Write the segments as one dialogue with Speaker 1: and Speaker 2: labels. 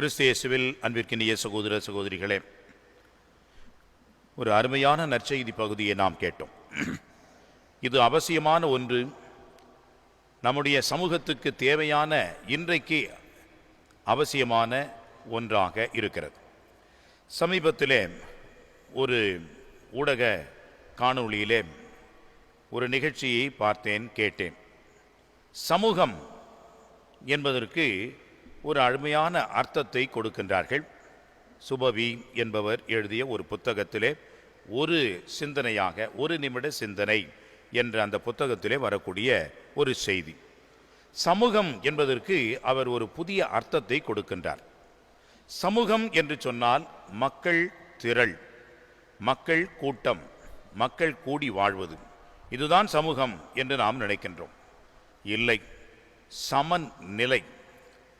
Speaker 1: கிறிஸ்து இயேசுவில் அன்பிற்கினிய சகோதர சகோதரிகளே ஒரு அருமையான நற்செய்தி பகுதியை நாம் கேட்டோம். இது அவசியமான ஒன்று. நம்முடைய சமூகத்துக்கு தேவையான இன்றைக்கு அவசியமான ஒன்றாக இருக்கிறது. சமீபத்திலே ஒரு ஊடக காணொளியிலே ஒரு நிகழ்ச்சியை பார்த்தேன் கேட்டேன். சமூகம் என்பதற்கு ஒரு அருமையான அர்த்தத்தை கொடுக்கின்றார்கள். சுபவி என்பவர் எழுதிய ஒரு புத்தகத்திலே ஒரு சிந்தனையாக ஒரு நிமிட சிந்தனை என்ற அந்த புத்தகத்திலே வரக்கூடிய ஒரு செய்தி. சமூகம் என்பதற்கு அவர் ஒரு புதிய அர்த்தத்தை கொடுக்கின்றார். சமூகம் என்று சொன்னால் மக்கள் திரள் மக்கள் கூட்டம் மக்கள் கூடி வாழ்வது. இதுதான் சமூகம் என்று நாம் நினைக்கின்றோம். இல்லை சமன் நிலை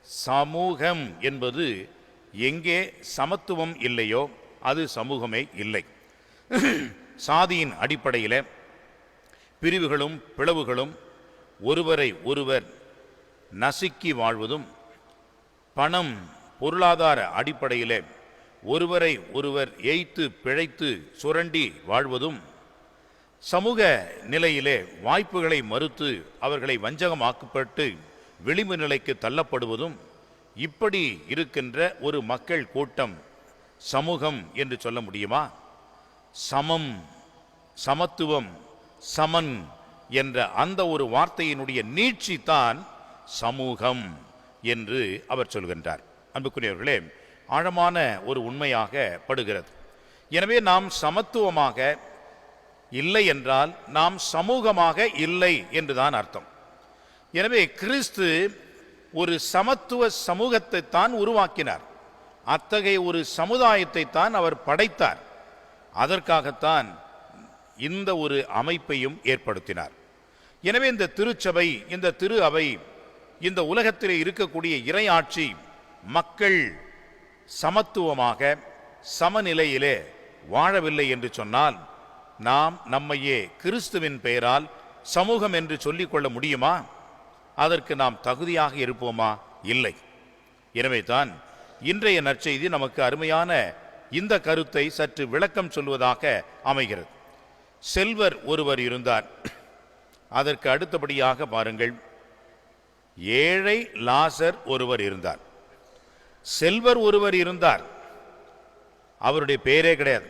Speaker 1: சமூகம் என்பது எங்கே சமத்துவம் இல்லையோ அது சமூகமே இல்லை. சாதியின் அடிப்படையில் பிரிவுகளும் பிளவுகளும் ஒருவரை ஒருவர் நசுக்கி வாழ்வதும் பணம் பொருளாதார அடிப்படையில் ஒருவரை ஒருவர் ஏய்த்து பிழைத்து சுரண்டி வாழ்வதும் சமூக நிலையிலே வாய்ப்புகளை மறுத்து அவர்களை வஞ்சகமாக்கப்பட்டு விளிம்பு நிலைக்கு தள்ளப்படுவதும் இப்படி இருக்கின்ற ஒரு மக்கள் கூட்டம் சமூகம் என்று சொல்ல முடியுமா? சமம் சமத்துவம் சமன் என்ற அந்த ஒரு வார்த்தையினுடைய நீட்சி தான் சமூகம் என்று அவர் சொல்கின்றார். அன்புக்குரியவர்களே ஆழமான ஒரு உண்மையாக படுகிறது. எனவே நாம் சமத்துவமாக இல்லை என்றால் நாம் சமூகமாக இல்லை என்றுதான் அர்த்தம். எனவே கிறிஸ்து ஒரு சமத்துவ சமூகத்தை தான் உருவாக்கினார். அத்தகைய ஒரு சமுதாயத்தை தான் அவர் படைத்தார். அதற்காகத்தான் இந்த ஒரு அமைப்பையும் ஏற்படுத்தினார். எனவே இந்த திருச்சபை இந்த திரு அவை இந்த உலகத்திலே இருக்கக்கூடிய இறையாட்சி மக்கள் சமத்துவமாக சமநிலையிலே வாழவில்லை என்று சொன்னால் நாம் நம்மையே கிறிஸ்துவின் பெயரால் சமூகம் என்று சொல்லிக்கொள்ள முடியுமா? அதற்கு நாம் தகுதியாக இருப்போமா? இல்லை. எனவே தான் இன்றைய நற்செய்தி நமக்கு அருமையான இந்த கருத்தை சற்று விளக்கம் சொல்வதாக அமைகிறது. செல்வர் ஒருவர் இருந்தார். அதற்கு அடுத்தபடியாக பாருங்கள். ஏழை லாசர் ஒருவர் இருந்தார். செல்வர் ஒருவர் இருந்தார். அவருடைய பேரே கிடையாது.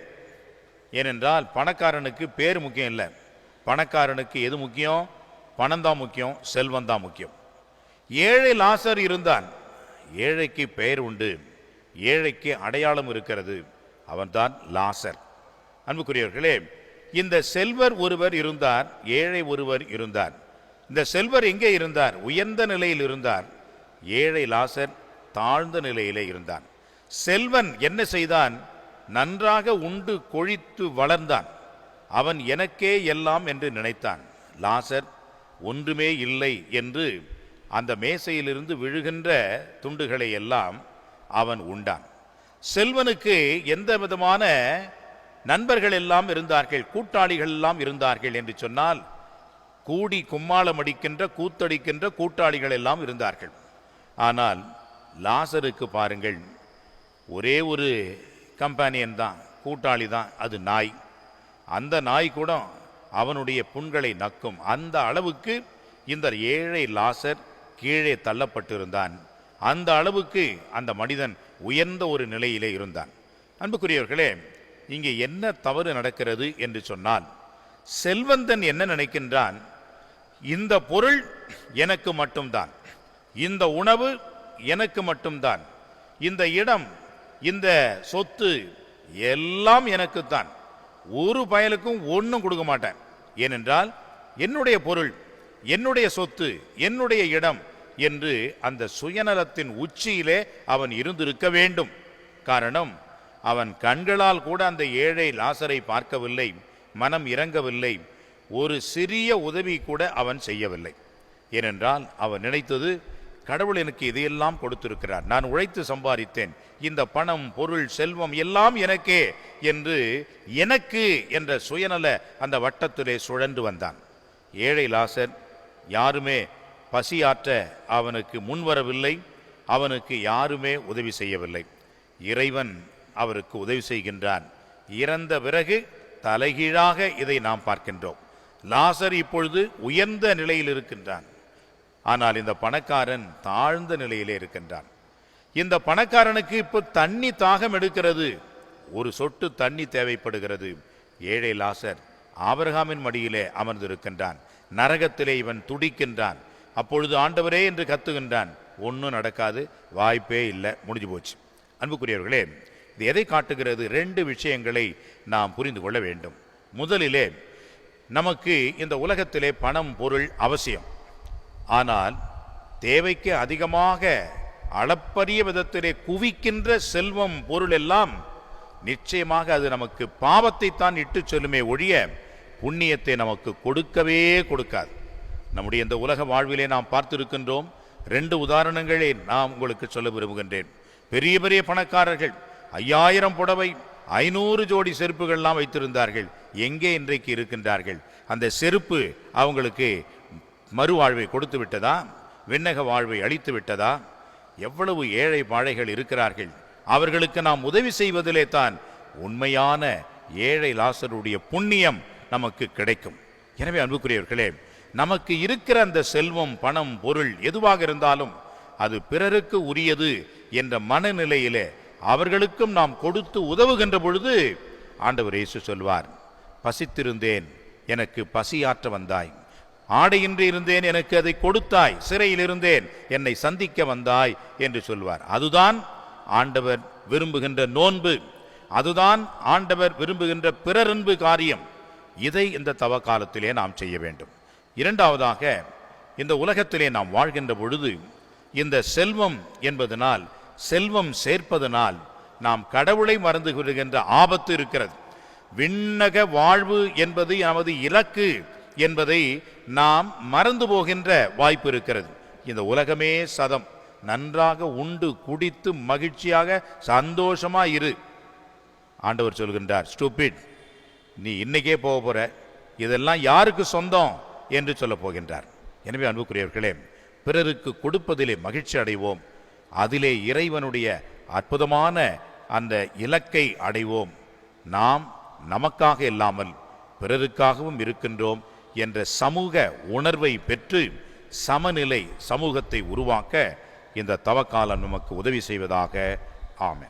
Speaker 1: ஏனென்றால் பணக்காரனுக்கு பேர் முக்கியம் இல்லை. பணக்காரனுக்கு எது முக்கியம்? பணம் தான் முக்கியம் செல்வம் தான் முக்கியம். ஏழை லாசர் இருந்தான். ஏழைக்கு பெயர் உண்டு. ஏழைக்கு அடையாளம் இருக்கிறது. அவன்தான் லாசர். அன்புக்குரியவர்களே இந்த செல்வர் ஒருவர் இருந்தார் ஏழை ஒருவர் இருந்தார். இந்த செல்வர் எங்கே இருந்தார்? உயர்ந்த நிலையில் இருந்தார். ஏழை லாசர் தாழ்ந்த நிலையிலே இருந்தான். செல்வன் என்ன செய்தான்? நன்றாக உண்டு கொழித்து வளர்ந்தான். அவன் எனக்கே எல்லாம் என்று நினைத்தான். லாசர் ஒன்றுமே இல்லை என்று அந்த மேசையிலிருந்து விழுகின்ற துண்டுகளை எல்லாம் அவன் உண்டான். செல்வனுக்கு எந்த விதமான நண்பர்கள் எல்லாம் இருந்தார்கள் கூட்டாளிகள் எல்லாம் இருந்தார்கள் என்று சொன்னால் கூடி கும்மாளம் அடிக்கின்ற கூத்தடிக்கின்ற கூட்டாளிகள் எல்லாம் இருந்தார்கள். ஆனால் லாசருக்கு பாருங்கள் ஒரே ஒரு கம்பானியன் தான் கூட்டாளி தான் அது நாய். அந்த நாய் கூட அவனுடைய புண்களை நக்கும். அந்த அளவுக்கு இந்த ஏழை லாசர் கீழே தள்ளப்பட்டிருந்தான். அந்த அளவுக்கு அந்த மனிதன் உயர்ந்த ஒரு நிலையிலே இருந்தான். அன்புக்குரியவர்களே இங்கே என்ன தவறு நடக்கிறது என்று சொன்னால் செல்வந்தன் என்ன நினைக்கின்றான்? இந்த பொருள் எனக்கு மட்டும்தான். இந்த உணவு எனக்கு மட்டும்தான். இந்த இடம் இந்த சொத்து எல்லாம் எனக்குத்தான். ஒரு பயலுக்கும் ஒன்றும் கொடுக்க மாட்டேன். ஏனென்றால் என்னுடைய பொருள் என்னுடைய சொத்து என்னுடைய இடம் என்று அந்த சுயநலத்தின் உச்சியிலே அவன் இருந்திருக்க வேண்டும். காரணம் அவன் கண்களால் கூட அந்த ஏழை லாசரை பார்க்கவில்லை மனம் இறங்கவில்லை ஒரு சிறிய உதவி கூட அவன் செய்யவில்லை. ஏனென்றால் அவன் நினைத்தது கடவுள் எனக்கு இதையெல்லாம் கொடுத்திருக்கிறார். நான் உழைத்து சம்பாதித்தேன். இந்த பணம் பொருள் செல்வம் எல்லாம் எனக்கே என்று எனக்கு என்ற சுயநல அந்த வட்டத்திலே சுழன்று வந்தான். ஏழை லாசர் யாருமே பசியாற்ற அவனுக்கு முன்வரவில்லை. அவனுக்கு யாருமே உதவி செய்யவில்லை. இறைவன் அவருக்கு உதவி செய்கின்றான். இறந்த பிறகு தலைகீழாக இதை நாம் பார்க்கின்றோம். லாசர் இப்பொழுது உயர்ந்த நிலையில் இருக்கின்றான். ஆனால் இந்த பணக்காரன் தாழ்ந்த நிலையிலே இருக்கின்றான். இந்த பணக்காரனுக்கு இப்போ தண்ணி தாகம் எடுக்கிறது. ஒரு சொட்டு தண்ணி தேவைப்படுகிறது. ஏழை லாசர் ஆபரகாமின் மடியிலே அமர்ந்திருக்கின்றான். நரகத்திலே இவன் துடிக்கின்றான். அப்பொழுது ஆண்டவரே என்று கத்துகின்றான். ஒன்றும் நடக்காது. வாய்ப்பே இல்லை. முடிஞ்சு போச்சு. அன்புக்குரியவர்களே இது எதை காட்டுகிறது? ரெண்டு விஷயங்களை நாம் புரிந்து கொள்ள வேண்டும். முதலிலே நமக்கு இந்த உலகத்திலே பணம் பொருள் அவசியம். ஆனால் தேவைக்கு அதிகமாக அளப்பரிய விதத்திலே குவிக்கின்ற செல்வம் பொருள் எல்லாம் நிச்சயமாக அது நமக்கு பாவத்தை தான் இட்டு செல்லுமே ஒழிய புண்ணியத்தை நமக்கு கொடுக்கவே கொடுக்காது. நம்முடைய இந்த உலக வாழ்விலே நாம் பார்த்திருக்கின்றோம். ரெண்டு உதாரணங்களே நான் உங்களுக்கு சொல்ல விரும்புகின்றேன். பெரிய பெரிய பணக்காரர்கள் ஐயாயிரம் புடவை ஐநூறு ஜோடி செருப்புகள்லாம் வைத்திருந்தார்கள். எங்கே இன்றைக்கு இருக்கின்றார்கள்? அந்த செருப்பு அவங்களுக்கு மறுவாழ்வை கொடுத்து விட்டதா? விண்ணக வாழ்வை அளித்து விட்டதா? எவ்வளவு ஏழை பாழைகள் இருக்கிறார்கள்? அவர்களுக்கு நாம் உதவி செய்வதிலே தான் உண்மையான ஏழை லாசருடைய புண்ணியம் நமக்கு கிடைக்கும். எனவே அன்புக்குரியவர்களே நமக்கு இருக்கிற அந்த செல்வம் பணம் பொருள் எதுவாக இருந்தாலும் அது பிறருக்கு உரியது என்ற மனநிலையிலே அவர்களுக்கும் நாம் கொடுத்து உதவுகின்ற பொழுது ஆண்டவர் இயேசு சொல்வார் பசித்திருந்தேன் எனக்கு பசியாற்ற வந்தாய். ஆடையின்றி இருந்தேன் எனக்கு அதை கொடுத்தாய் சிறையில் இருந்தேன் என்னை சந்திக்க வந்தாய் என்று சொல்வார். அதுதான் ஆண்டவர் விரும்புகின்ற நோன்பு. அதுதான் ஆண்டவர் விரும்புகின்ற பிறரன்பு காரியம். இதை இந்த தவ காலத்திலே நாம் செய்ய வேண்டும். இரண்டாவதாக இந்த உலகத்திலே நாம் வாழ்கின்ற பொழுது இந்த செல்வம் என்பதனால் செல்வம் சேர்ப்பதனால் நாம் கடவுளை மறந்து கொள்கின்ற ஆபத்து இருக்கிறது. விண்ணக வாழ்வு என்பது நமது இலக்கு. என்பதை நாம் மறந்து போகின்ற வாய்ப்பு இருக்கிறது. இந்த உலகமே சதம். நன்றாக உண்டு குடித்து மகிழ்ச்சியாக சந்தோஷமா இரு. ஆண்டவர் சொல்கின்றார் ஸ்டூபிட் நீ இன்னைக்கே போக போற. இதெல்லாம் யாருக்கு சொந்தம்? என்று சொல்ல போகின்றார். எனவே அன்புக்குரியவர்களே பிறருக்கு கொடுப்பதிலே மகிழ்ச்சி அடைவோம். அதிலே இறைவனுடைய அற்புதமான அந்த இலக்கை அடைவோம். நாம் நமக்காக இல்லாமல் பிறருக்காகவும் இருக்கின்றோம். என்ற சமூக உணர்வை பெற்று சமநிலை சமூகத்தை உருவாக்க இந்த தவக்காலம் நமக்கு உதவி செய்வதாக. ஆமை